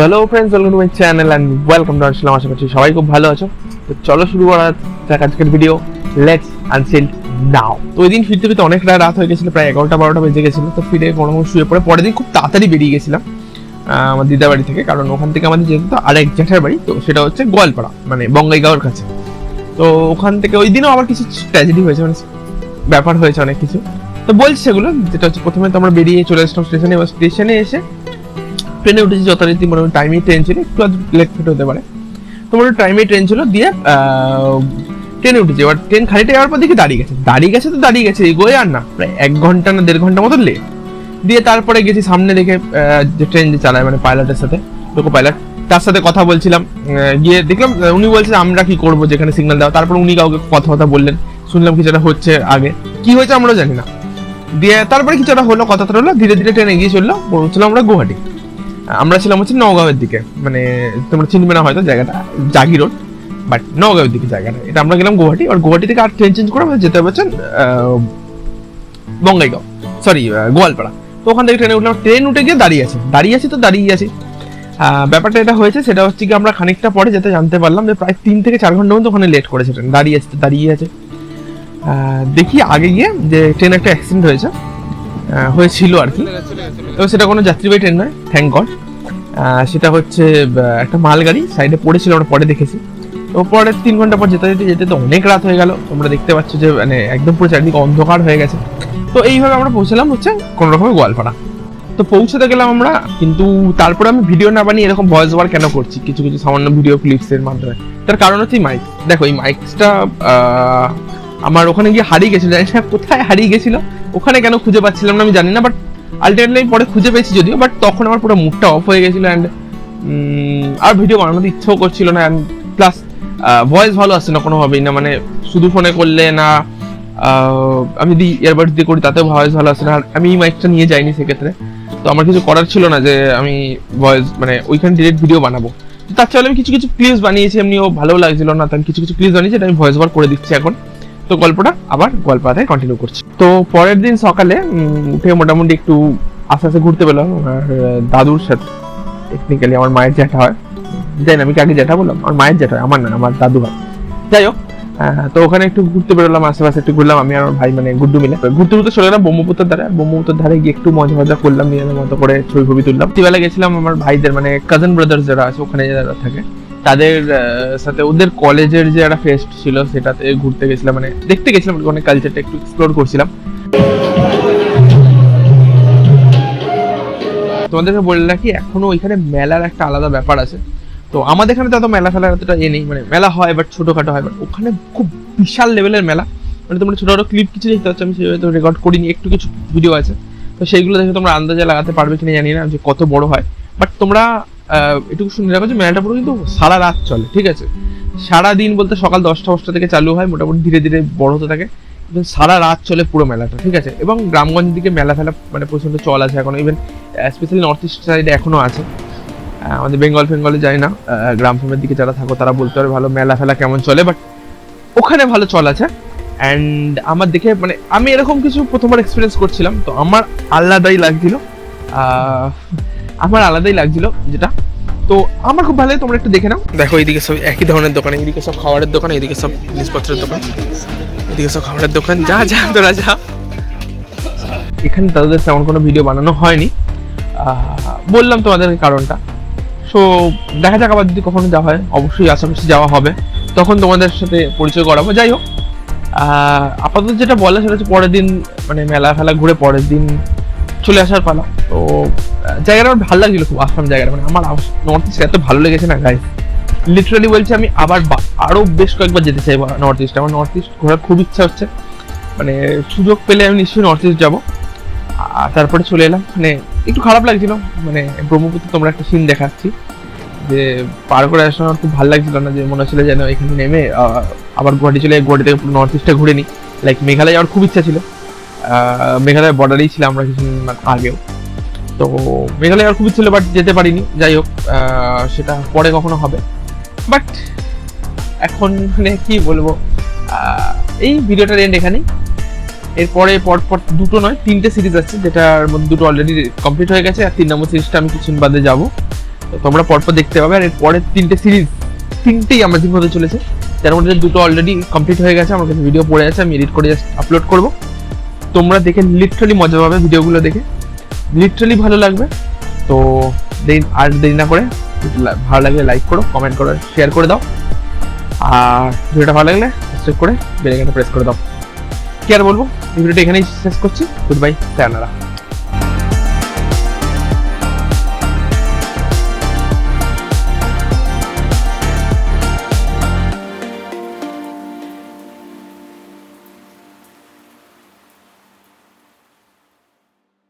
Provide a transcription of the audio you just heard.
Hello friends welcome to my channel and welcome to আসলাম আশা করছি সবাই খুব ভালো আছো। তো চলো শুরু করা যাক আজকের ভিডিও লেটস আনসিল নাও তো ওই দিন ফিরতে ফিরতে অনেক রাত হয়ে গেছিল, প্রায় এগারোটা বারোটা বেজে গেছিল। তো ফিরে কোনো শুয়ে পড়ে, পরের দিন খুব তাড়াতাড়ি বেরিয়ে গেছিলাম আমার দিদা বাড়ি থেকে। কারণ ওখান থেকে আমাদের যেহেতু তো আরেক জ্যাঠার বাড়ি, তো সেটা হচ্ছে গোয়ালপাড়া মানে বঙ্গাইগাঁওর কাছে। তো ওখান থেকে ওই দিনও আবার কিছু ট্র্যাজেডি হয়েছে মানে ব্যাপার হয়েছে অনেক কিছু। তো বলছি সেগুলো, যেটা হচ্ছে প্রথমে তো আমরা বেরিয়ে চলে আসলাম স্টেশনে এবার স্টেশনে এসে ট্রেনে উঠেছি যথারীতি মোটামুটি টাইমেই ট্রেন ছিল, একটু আজ লেট ফেট হতে পারে। তো মোটামুটি টাইমেই ট্রেন ছিল দিয়ে ট্রেনে উঠেছি। এবার ট্রেন খালিটা যাওয়ার পর দেখি দাঁড়িয়ে গেছে। দাঁড়িয়ে গেছে তো দাঁড়িয়ে গেছে, এগোয় আর না। প্রায় এক ঘণ্টা না দেড় ঘণ্টা মতো লেট দিয়ে তারপরে গেছি সামনে দেখে যে ট্রেন যে চালায় মানে পাইলটের সাথে লোকো পাইলট তার সাথে কথা বলছিলাম গিয়ে দেখলাম উনি বলছে, আমরা কি করব যেখানে সিগন্যাল দেওয়া? তারপর উনি কাউকে কথা কথা বললেন। শুনলাম কিছুটা হচ্ছে আগে। কি হয়েছে আমরাও জানি না। দিয়ে তারপরে কিছুটা হলো কথা হলো, ধীরে ধীরে ট্রেন এগিয়ে চলল। পৌঁছলাম আমরা গুয়াহাটি। আমরা ছিলাম হচ্ছে নওগাঁওয়ের দিকে মানে তোমরা চিনবে না হয়তো জায়গাটা, জাগি রোড বাট নওগাঁওয়ের দিকে জায়গাটা। এটা আমরা গেলাম গুয়াহাটি, আর গুয়াহাটি থেকে আর ট্রেন চেঞ্জ করে আমাদের যেতে হচ্ছে বঙ্গাইগাঁও সরি গোয়ালপাড়া। তো ওখান থেকে ট্রেনে উঠলাম, ট্রেন উঠে গিয়ে দাঁড়িয়ে আছে, দাঁড়িয়ে আছি তো দাঁড়িয়ে আছি। ব্যাপারটা এটা হয়েছে, সেটা হচ্ছে কি আমরা খানিকটা পরে যেতে জানতে পারলাম যে প্রায় তিন থেকে চার ঘণ্টা মতো ওখানে লেট করেছে ট্রেন, দাঁড়িয়ে আছে দাঁড়িয়ে আছে। দেখি আগে গিয়ে যে ট্রেন একটা অ্যাক্সিডেন্ট হয়েছে। হয়েছিল আর কি। তো সেটা কোনো যাত্রীবাহী ট্রেন নয় থ্যাংক গড সেটা হচ্ছে একটা মালগাড়ি সাইডে পড়েছিল, আমরা পরে দেখেছি। তো পরে তিন ঘণ্টা পর যেতে যেতে যেতে তো অনেক রাত হয়ে গেল। তোমরা দেখতে পাচ্ছ যে মানে একদম পুরো চারদিকে অন্ধকার হয়ে গেছে। তো এইভাবে আমরা পৌঁছলাম হচ্ছে কোনো রকমের গোয়ালপাড়া। তো পৌঁছতে গেলাম আমরা, কিন্তু তারপরে আমি ভিডিও না বানিয়ে এরকম ভয়েস ওভার কেন করছি? কিছু কিছু সামান্য ভিডিও ক্লিপস এর মাধ্যমে। তার কারণ হচ্ছে মাইক দেখো, এই মাইকটা আমার ওখানে গিয়ে হারিয়ে গেছিল। জানি না কোথায় হারিয়ে গেছিল? ওখানে কেন খুঁজে পাচ্ছিলাম না আমি জানি না বাট আলটিমেটলি আমি পরে খুঁজে পেয়েছি যদিও বাট তখন আমার পুরো মুডটা অফ হয়ে গেছিল অ্যান্ড আর ভিডিও বানানোর ইচ্ছেও করছিল না অ্যান্ড প্লাস ভয়েস ভালো আসছে না কোনোভাবেই না মানে শুধু ফোনে করলে না আমি যদি ইয়ারবাড দিয়ে করি তাতেও ভয়েস ভালো আসে না, আর আমি এই মাইকটা নিয়ে যাইনি সেক্ষেত্রে। তো আমার কিছু করার ছিল না যে আমি ভয়েস মানে ওইখানে ডিরেক্ট ভিডিও বানাবো। তার চেয়ে আমি কিছু কিছু ক্লিপস বানিয়েছি, এমনিও ভালো লাগছিল না, তাই কিছু কিছু ক্লিপস বানিয়েছি, এটা আমি ভয়েস ওভার করে দিচ্ছি এখন। তো গল্পটা আবার গল্পটায় কন্টিনিউ করছি। তো পরের দিন সকালে উঠে মোটামুটি একটু আস্তে আস্তে ঘুরতে পেলাম, আমার দাদুর সাথে। টেকনিক্যালি আমার মায়ের জ্যাঠা হয়। জানি আমি কাকে জ্যাঠা বললাম? আমার মায়ের জ্যাঠা হয়, আমার না, আমার দাদু হয়। যাই হোক তো ওখানে একটু ঘুরতে বেরোলাম আশেপাশে একটু ঘুরলাম, আমি আর আমার ভাই মানে গুড্ডু মিলে। ঘুরতে ঘুরতে চলে গেলাম ব্রহ্মপুত্রের ধারে। ব্রহ্মপুত্রের ধারে গিয়ে একটু মজা মজা করলাম নিজেদের মতো করে ছবি ছবি তুললাম। রাত্রিবেলা গেছিলাম আমার ভাইদের মানে কাজিন ব্রাদার্স যারা আছে, ওখানে যারা থাকে। তাদের সাথে ওদের কলেজের যে একটা ফেস্ট ছিল, সেটাতে ঘুরতে গেছিলাম মানে দেখতে গেছিলাম অনেক কালচারটা একটু এক্সপ্লোর করছিলাম। তোমাদেরকে বলে রাখি, এখনও ওইখানে মেলার একটা আলাদা ব্যাপার আছে। তো আমাদের এখানে তো মেলা ফেলার এতটা এ নেই মানে মেলা হয় বাট ছোটোখাটো হয় বাট ওখানে খুব বিশাল লেভেলের মেলা। মানে তোমরা ছোটো ছোটো ক্লিপ কিছু দেখতে পাচ্ছ, আমি সেভাবে রেকর্ড করিনি, একটু কিছু ভিডিও আছে। তো সেইগুলো দেখে তোমরা আন্দাজে লাগাতে পারবে কিনা জানি না, যে কত বড় হয়। বাট তোমরা এটুকু শুনে রাখো যে মেলাটা পুরো কিন্তু সারা রাত চলে, ঠিক আছে? সারা দিন বলতে সকাল দশটা দশটা থেকে চালু হয়, মোটামুটি ধীরে ধীরে বড় হতে থাকে। সারা রাত চলে পুরো মেলাটা, ঠিক আছে? এবং গ্রামগঞ্জের দিকে মেলা ফেলা মানে প্রচণ্ড চল আছে এখন ইভেন স্পেশালি নর্থ ইস্ট সাইডে এখনও আছে। আমাদের বেঙ্গল ফেঙ্গলে যাই না গ্রাম ফেমের দিকে যারা থাকো তারা বলতে পারে ভালো মেলা ফেলা কেমন চলে বাট ওখানে ভালো চল আছে। অ্যান্ড আমার দেখে মানে আমি এরকম কিছু প্রথমবার এক্সপিরিয়েন্স করছিলাম, তো আমার আলাদাই লাগছিল। আমার আলাদাই লাগছিল যেটা। তো আমার খুব ভালোই তোমরা একটু দেখে নাও। দেখো, এইদিকে সব একই ধরনের দোকান, এইদিকে সব খাবারের দোকান, এইদিকে সব জিনিসপত্রের দোকান এদিকে সব খাবারের দোকান। যা যা, তোরা যা। এখানে তাদের তেমন কোনো ভিডিও বানানো হয়নি। বললাম তোমাদের কারণটা। সো দেখা যাক আবার যদি কখনো যাওয়া হয়, অবশ্যই আশেপাশে যাওয়া হবে। তখন তোমাদের সাথে পরিচয় করাবো। যাই হোক আপাতত যেটা বলে সেটা হচ্ছে পরের দিন মানে মেলা ফেলা ঘুরে পরের দিন চলে আসার পালা। তো জায়গাটা আমার ভালো লাগছিল খুব আসাম জায়গাটা মানে আমার নর্থ ইস্ট এত ভালো লেগেছে না গাইস লিটারালি বলছি আমি আবার বা- আরও বেশ কয়েকবার যেতে চাই নর্থ ইস্ট আমার নর্থ ইস্ট ঘোরার খুব ইচ্ছা হচ্ছে। মানে সুযোগ পেলে আমি নিশ্চয়ই নর্থ ইস্ট যাব। আর তারপরে চলে এলাম মানে একটু খারাপ লাগছিল মানে ব্রহ্মপুত্র তোমরা একটা সিন দেখাচ্ছি, যে পার করে আসার আমার খুব ভালো লাগছিল না, যে মনে হচ্ছিল যেন এখানে নেমে আবার গুয়াহাটি চলে গুয়াহাটি থেকে নর্থ ইস্টটা ঘুরে নিই লাইক মেঘালয় যাওয়ার খুব ইচ্ছা ছিল। মেঘালয় বর্ডারেই ছিল আমরা কিছুদিন আগেও। তো মেঘালয় যাওয়ার খুব ইচ্ছা ছিল বাট যেতে পারিনি, যাই হোক সেটা পরে কখনো হবে। বাট এখন মানে কি বলব এই ভিডিওটার এন্ড এখানেই। এরপরে পর পর দুটো নয়, তিনটে সিরিজ আছে, যেটার মধ্যে দুটো অলরেডি কমপ্লিট হয়ে গেছে, আর তিন নম্বর সিরিজটা আমি কিছুদিন বাদে যাব। তো তোমরা পরপর দেখতে পাবে, আর এর পরের তিনটে সিরিজ তিনটেই আমাদের হতে চলেছে। যার মধ্যে দুটো অলরেডি কমপ্লিট হয়ে গেছে, আমার কাছে ভিডিও পড়ে আছে, আমি এডিট করে জাস্ট আপলোড করব। তোমরা দেখে লিটারালি মজা পাবে ভিডিওগুলো দেখে। লিটারালি ভালো লাগবে। তো দেরি, আর দেরি না করে ভালো লাগলে লাইক করো কমেন্ট করো শেয়ার করে দাও। আর ভিডিওটা ভালো লাগলে সাবস্ক্রাইব করে বেলাইকানটা প্রেস করে দাও। কি আর বলব? ভিডিওটা এখানেই শেষ করছি। Good bye sayonara